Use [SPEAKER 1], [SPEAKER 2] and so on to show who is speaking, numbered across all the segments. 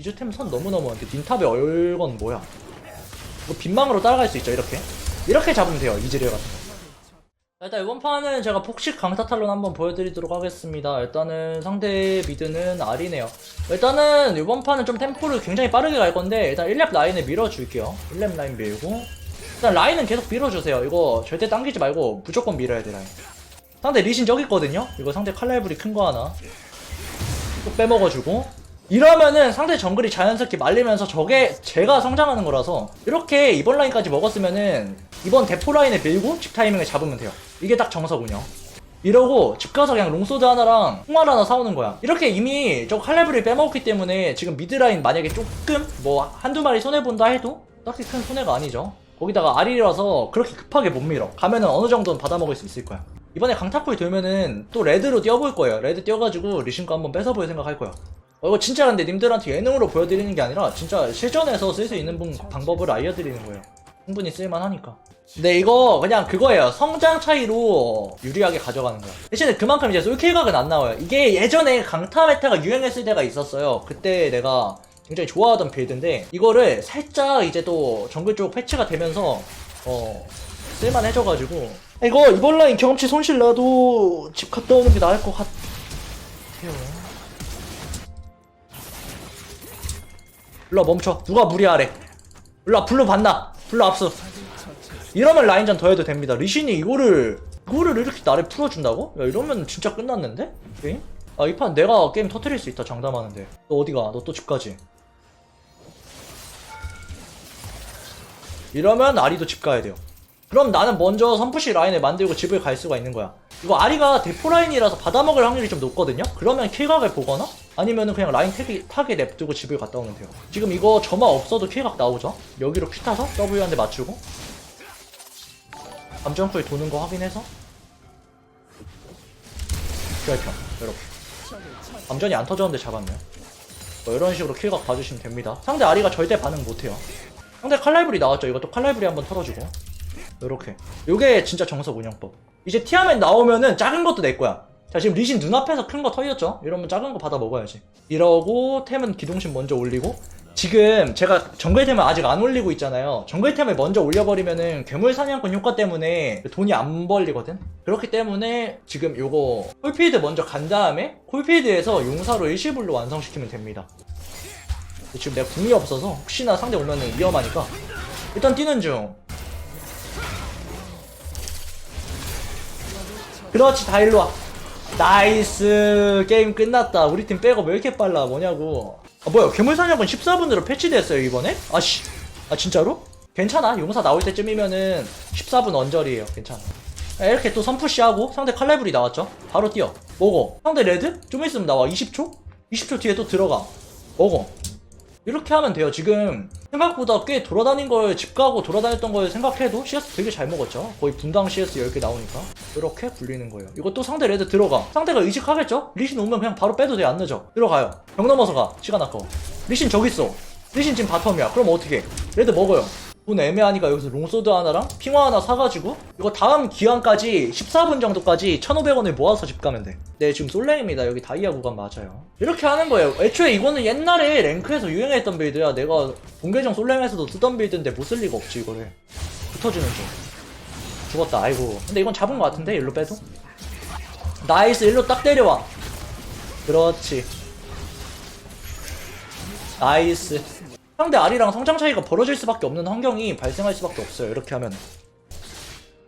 [SPEAKER 1] 이즈템 선 너무너무 많은데 닌탑의 얼건 뭐야? 이거 빈망으로 따라갈 수 있죠 이렇게. 이렇게 잡으면 돼요 이즈리얼 같은 거. 자, 일단 이번 판은 제가 폭식 강타탈론 한번 보여드리도록 하겠습니다. 일단은 상대 미드는 아리네요. 일단은 이번 판은 좀 템포를 굉장히 빠르게 갈 건데 일단 1렙 라인을 밀어줄게요. 1렙 라인 밀고. 일단 라인은 계속 밀어주세요. 이거 절대 당기지 말고 무조건 밀어야 돼 라인. 상대 리신 저기 있거든요? 이거 상대 칼날불이 큰 거 하나. 또 빼먹어주고 이러면은 상대 정글이 자연스럽게 말리면서 저게 제가 성장하는 거라서 이렇게 이번 라인까지 먹었으면은 이번 대포 라인을 밀고 집 타이밍을 잡으면 돼요. 이게 딱 정석운영. 이러고 집 가서 그냥 롱소드 하나랑 홍말 하나 사오는 거야. 이렇게 이미 저 칼날불이 빼먹었기 때문에 지금 미드라인 만약에 조금 뭐 한두 마리 손해본다 해도 딱히 큰 손해가 아니죠. 거기다가 아리라서 그렇게 급하게 못 밀어. 가면은 어느 정도는 받아먹을 수 있을 거야. 이번에 강타코이 돌면은 또 레드로 뛰어볼 거예요. 레드 뛰어가지고 리신거 한번 뺏어볼 생각할 거야 어, 이거 진짜 근데 님들한테 예능으로 보여드리는 게 아니라 진짜 실전에서 쓸 수 있는 분- 방법을 알려드리는 거예요. 충분히 쓸만하니까. 근데 이거 그냥 그거예요. 성장 차이로 유리하게 가져가는 거야. 대신에 그만큼 이제 솔킬 각은 안 나와요. 이게 예전에 강타 메타가 유행했을 때가 있었어요. 그때 내가 굉장히 좋아하던 빌드인데 이거를 살짝 이제 또 정글 쪽 패치가 되면서 어 쓸만해져가지고 이거 이번 라인 경험치 손실 나도 집 갔다 오는 게 나을 것 같아요. 일로 와, 멈춰. 누가 무리하래? 일로 와, 블루 봤나? 블루 압수. 이러면 라인전 더 해도 됩니다. 리신이 이거를 이거를 이렇게 나를 풀어준다고? 야 이러면 진짜 끝났는데? 게임? 아 이 판 내가 게임 터트릴 수 있다 장담하는데. 너 어디가? 너 또 집가지? 이러면 아리도 집 가야 돼요. 그럼 나는 먼저 선푸시 라인을 만들고 집을 갈 수가 있는 거야. 이거 아리가 대포 라인이라서 받아먹을 확률이 좀 높거든요? 그러면 킬각을 보거나 아니면은 그냥 라인 타게, 타게 냅두고 집을 갔다 오면 돼요. 지금 이거 점화 없어도 킬각 나오죠? 여기로 피 타서 W 한대 맞추고. 감정풀 도는 거 확인해서. QR평 이렇게 감전이 안 터졌는데 잡았네요 뭐 이런 식으로 킬각 봐주시면 됩니다. 상대 아리가 절대 반응 못해요. 상대 칼날불이 나왔죠? 이것도 칼날불이 한번 털어주고. 요렇게. 요게 진짜 정석 운영법. 이제 티아멧 나오면은 작은 것도 내 거야 자 지금 리신 눈앞에서 큰거 털렸죠? 이러면 작은 거 받아 먹어야지. 이러고 템은 기동신 먼저 올리고 지금 제가 정글템을 아직 안 올리고 있잖아요. 정글템을 먼저 올려버리면은 괴물 사냥꾼 효과 때문에 돈이 안 벌리거든? 그렇기 때문에 지금 요거 콜필드 먼저 간 다음에 콜필드에서 용사로 일시불로 완성시키면 됩니다. 지금 내가 궁이 없어서 혹시나 상대 오면은 위험하니까. 일단 뛰는 중. 그렇지 다 일로 와 나이스. 게임 끝났다. 우리 팀 백업 왜 이렇게 빨라? 뭐냐고. 아 뭐야. 괴물사냥은 14분으로 패치됐어요 이번에? 아씨. 아 진짜로? 괜찮아. 용사 나올 때쯤이면은 14분 언저리에요. 괜찮아. 아, 이렇게 또 선푸시하고 상대 칼날불이 나왔죠? 바로 뛰어. 먹어 상대 레드? 좀 있으면 나와. 20초? 20초 뒤에 또 들어가 먹어 이렇게 하면 돼요. 지금 생각보다 꽤 돌아다닌 걸, 집 가고 돌아다녔던 걸 생각해도 CS 되게 잘 먹었죠. 거의 분당 CS 10개 나오니까. 이렇게 굴리는 거예요. 이것도 상대 레드 들어가. 상대가 의식하겠죠? 리신 오면 그냥 바로 빼도 돼. 안 늦어. 들어가요. 벽 넘어서 가. 시간 아까워. 리신 저기 있어. 리신 지금 바텀이야. 그럼 어떻게? 레드 먹어요. 돈 애매하니까 여기서 롱소드 하나랑 핑화 하나 사가지고 이거 다음 기한까지 14분 정도까지 1,500원을 모아서 집 가면 돼. 네 지금 솔랭입니다. 여기 다이아 구간 맞아요. 이렇게 하는 거예요. 애초에 이거는 옛날에 랭크에서 유행했던 빌드야. 내가 본계정 솔랭에서도 쓰던 빌드인데 못 쓸 리가 없지 이거를. 붙어주는 중. 죽었다. 아이고. 근데 이건 잡은 거 같은데 일로 빼도. 나이스 일로 딱 때려와. 그렇지. 나이스. 상대 아리랑 성장 차이가 벌어질 수밖에 없는 환경이 발생할 수밖에 없어요. 이렇게 하면.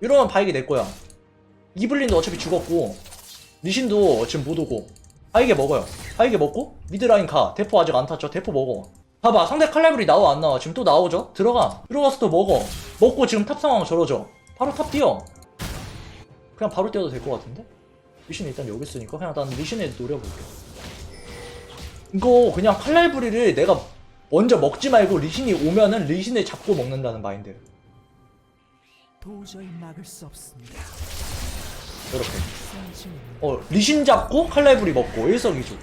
[SPEAKER 1] 이러면 바이게 내 거야. 이블린도 어차피 죽었고, 리신도 지금 못 오고. 바이게 먹어요. 바이게 먹고, 미드라인 가. 대포 아직 안 탔죠? 대포 먹어. 봐봐. 상대 칼날불이 나와, 안 나와? 지금 또 나오죠? 들어가. 들어가서 또 먹어. 먹고 지금 탑 상황 저러죠? 바로 탑 뛰어. 그냥 바로 뛰어도 될 것 같은데? 리신 일단 여기 있으니까 그냥 난 리신에 노려볼게. 이거 그냥 칼날부리를 내가 먼저 먹지 말고 리신이 오면은 리신을 잡고 먹는다는 마인드.
[SPEAKER 2] 도저히 막을 수 없습니다.
[SPEAKER 1] 이렇게. 어 리신 잡고 칼날부리 먹고 일석이조.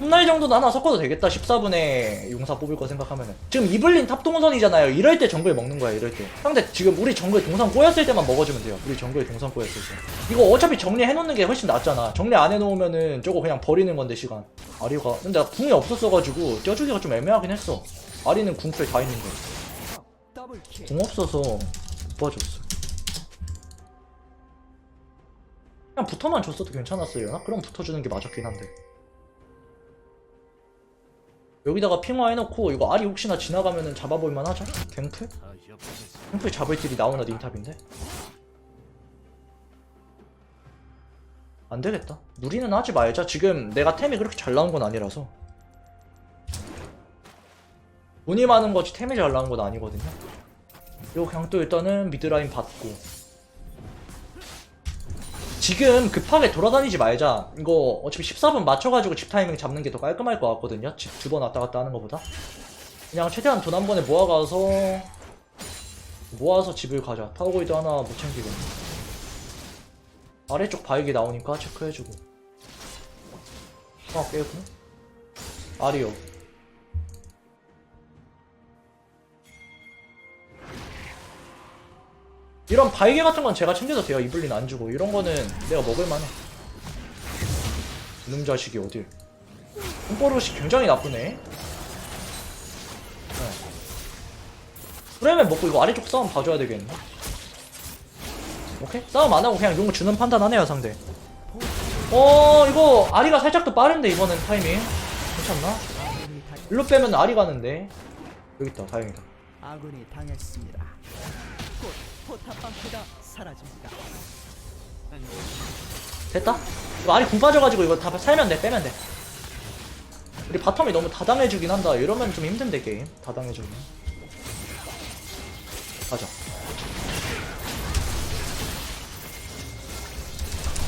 [SPEAKER 1] 홈라이 정도는 하나 섞어도 되겠다 14분에 용사 뽑을 거 생각하면은 지금 이블린 탑 동선이잖아요 이럴 때 정글 먹는 거야 이럴 때 상대 지금 우리 정글 동선 꼬였을 때만 먹어주면 돼요 우리 정글 동선 꼬였을 때 이거 어차피 정리해놓는 게 훨씬 낫잖아 정리 안 해놓으면은 저거 그냥 버리는 건데 시간 아리가 근데 나 궁이 없었어가지고 떼어주기가 좀 애매하긴 했어 아리는 궁풀 다 있는데 궁 없어서 못 봐줬어 그냥 붙어만 줬어도 괜찮았어요 나 그럼 붙어주는 게 맞았긴 한데 여기다가 핑화 해놓고 이거 알이 혹시나 지나가면은 잡아볼만 하죠? 갱플? 갱플 잡을 딜이 나오나 닌탑인데? 안 되겠다. 무리는 하지 말자. 지금 내가 템이 그렇게 잘 나온 건 아니라서. 돈이 많은 거지 템이 잘 나온 건 아니거든요. 이거 그냥 또 일단은 미드라인 받고. 지금 급하게 돌아다니지 말자. 이거 어차피 14분 맞춰가지고 집 타이밍 잡는 게 더 깔끔할 것 같거든요. 집 두 번 왔다 갔다 하는 것보다. 그냥 최대한 돈 한 번에 모아가서 모아서 집을 가자. 파워골드 하나 못 챙기겠네 아래쪽 바위기 나오니까 체크해주고 하나 깨고 아리오 이런 바이게 같은 건 제가 챙겨도 돼요. 이블린 안 주고. 이런 거는 내가 먹을만해. 이놈 자식이 어딜. 홈버릇이 굉장히 나쁘네. 네. 프레면 먹고 이거 아래쪽 싸움 봐줘야 되겠네. 오케이? 싸움 안 하고 그냥 용 주는 판단 하네요, 상대. 어, 이거 아리가 살짝 더 빠른데, 이번엔 타이밍. 괜찮나? 일로 빼면 아리 가는데. 여기 있다, 다행이다.
[SPEAKER 2] 아군이 당했습니다. 곧 포탑 방패가 사라집니다.
[SPEAKER 1] 됐다? 이거 아리 궁 빠져가지고 이거 다 살면 돼 빼면 돼 우리 바텀이 너무 다당해주긴 한다 이러면 좀 힘든데 게임 다당해주면 가자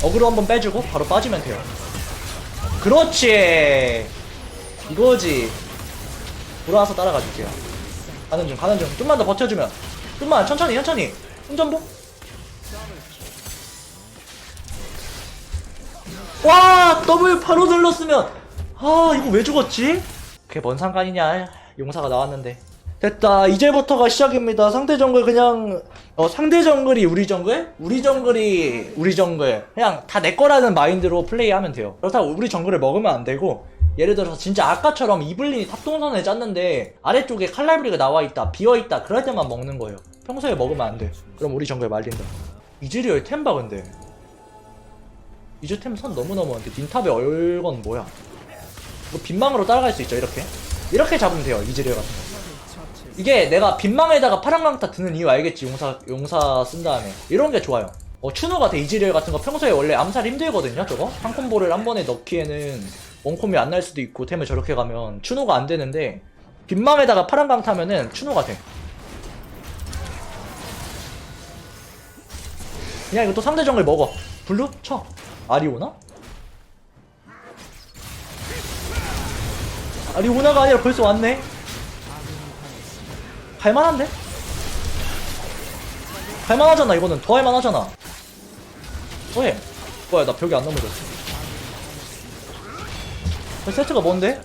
[SPEAKER 1] 어그로 한번 빼주고 바로 빠지면 돼요. 그렇지! 이거지. 돌아와서 따라가 줄게요. 가는 중 가는 중. 좀만 더 버텨주면. 좀만 천천히 천천히. 흥전복. 와! 더블 바로 눌렀으면. 아 이거 왜 죽었지? 그게 뭔 상관이냐? 용사가 나왔는데 됐다. 이제부터가 시작입니다. 상대 정글 그냥 어, 상대 정글이 우리 정글? 우리 정글이 우리 정글. 그냥 다 내 거라는 마인드로 플레이하면 돼요. 그렇다고 우리 정글을 먹으면 안 되고 예를 들어서 진짜 아까처럼 이블린이 탑동선을 짰는데 아래쪽에 칼날브리가 나와 있다 비어 있다 그럴 때만 먹는 거예요. 평소에 먹으면 안 돼. 그럼 우리 정글 말린다. 이즈리얼 템바 근데. 이즈템 선 너무 넘었는데 닌탑의 얼건 뭐야? 이거 빈망으로 따라갈 수 있죠 이렇게? 이렇게 잡으면 돼요 이즈리얼 같은 거 이게 내가 빈망에다가 파란 강타 드는 이유 알겠지? 용사 용사 쓴 다음에. 이런 게 좋아요. 어 추노가 돼 이즈리얼 같은 거 평소에 원래 암살 힘들거든요 저거? 한 콤보를 한 번에 넣기에는 원콤이 안 날 수도 있고 템을 저렇게 가면 추노가 안 되는데 빈망에다가 파란 강타면은 추노가 돼. 그냥 이거 또 상대 정글 먹어. 블루? 쳐. 아리오나? 아리오나가 아니라 벌써 왔네. 갈만한데? 갈만하잖아 이거는. 더 할만하잖아. 더해. 뭐야 나 벽이 안 넘어졌어. 그 세트가 뭔데?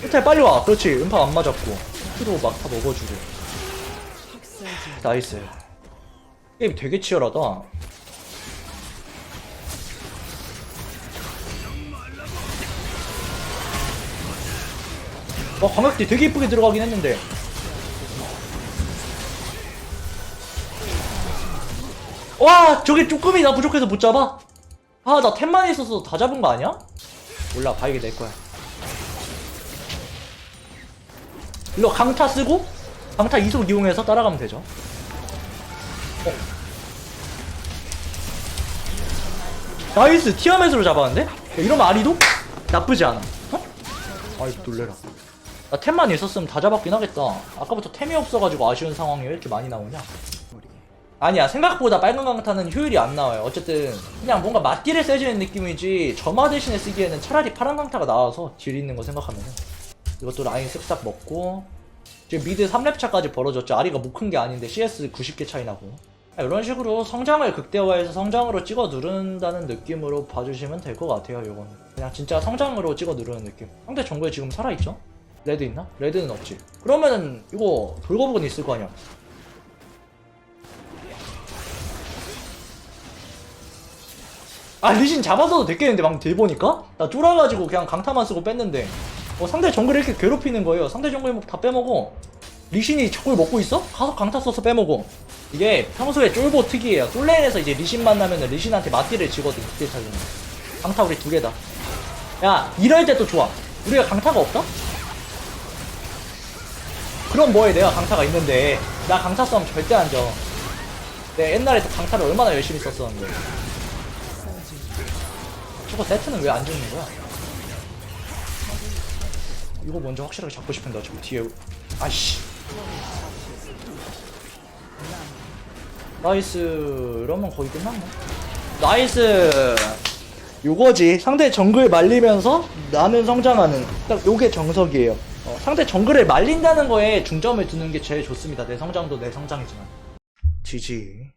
[SPEAKER 1] 세트에 빨리 와. 그렇지. 음파 안 맞았고. 스도 막다 먹어주고. 나이스. 게임 되게 치열하다 와 광역대 되게 이쁘게 들어가긴 했는데 와 저게 조금이 나 부족해서 못 잡아? 아 나 템만 있어서 다 잡은 거 아니야? 몰라 바이게 낼 거야 일로 강타 쓰고 강타 이속 이용해서 따라가면 되죠 어. 나이스 티아멧으로 잡았는데? 야, 이러면 아리도 나쁘지 않아 어? 아이 놀래라 나 템만 있었으면 다 잡았긴 하겠다. 아까부터 템이 없어가지고 아쉬운 상황이 왜 이렇게 많이 나오냐? 아니야 생각보다 빨간 강타는 효율이 안 나와요. 어쨌든 그냥 뭔가 맞딜에 세지는 느낌이지 점화 대신에 쓰기에는 차라리 파란 강타가 나와서 딜 있는 거 생각하면은. 이것도 라인 쓱싹 먹고. 지금 미드 3렙 차까지 벌어졌죠. 아리가 못 큰 게 아닌데 CS 90개 차이 나고. 아, 이런 식으로 성장을 극대화해서 성장으로 찍어 누른다는 느낌으로 봐주시면 될 것 같아요 이거는. 그냥 진짜 성장으로 찍어 누르는 느낌. 상대 정글 지금 살아있죠? 레드 있나? 레드는 없지. 그러면은 이거 돌거북은 있을 거 아니야. 아 리신 잡아서도 됐겠는데 방금 딜 보니까? 나 쫄아가지고 그냥 강타만 쓰고 뺐는데. 어, 상대 정글 이렇게 괴롭히는 거예요. 상대 정글 다 빼먹어. 리신이 저걸 먹고 있어? 가서 강타 써서 빼먹어. 이게 평소에 쫄보 특이해요. 솔레인에서 이제 리신 만나면은 리신한테 맞디를 지거든 그때 차이는 강타 우리 두 개다. 야 이럴 때 또 좋아. 우리가 강타가 없다? 그럼 뭐해 내가 강타가 있는데 나 강타 싸움 절대 안져 내가 옛날에 또 강타를 얼마나 열심히 썼었는데. 저거 세트는 왜 안 죽는 거야? 이거 먼저 확실하게 잡고 싶은데 어차피 뒤에. 아이씨. 나이스. 이러면 거의 끝났네. 나이스. 요거지. 상대 정글 말리면서 나는 성장하는. 딱 요게 정석이에요 어, 상대 정글을 말린다는 거에 중점을 두는 게 제일 좋습니다. 내 성장도 내 성장이지만. 지지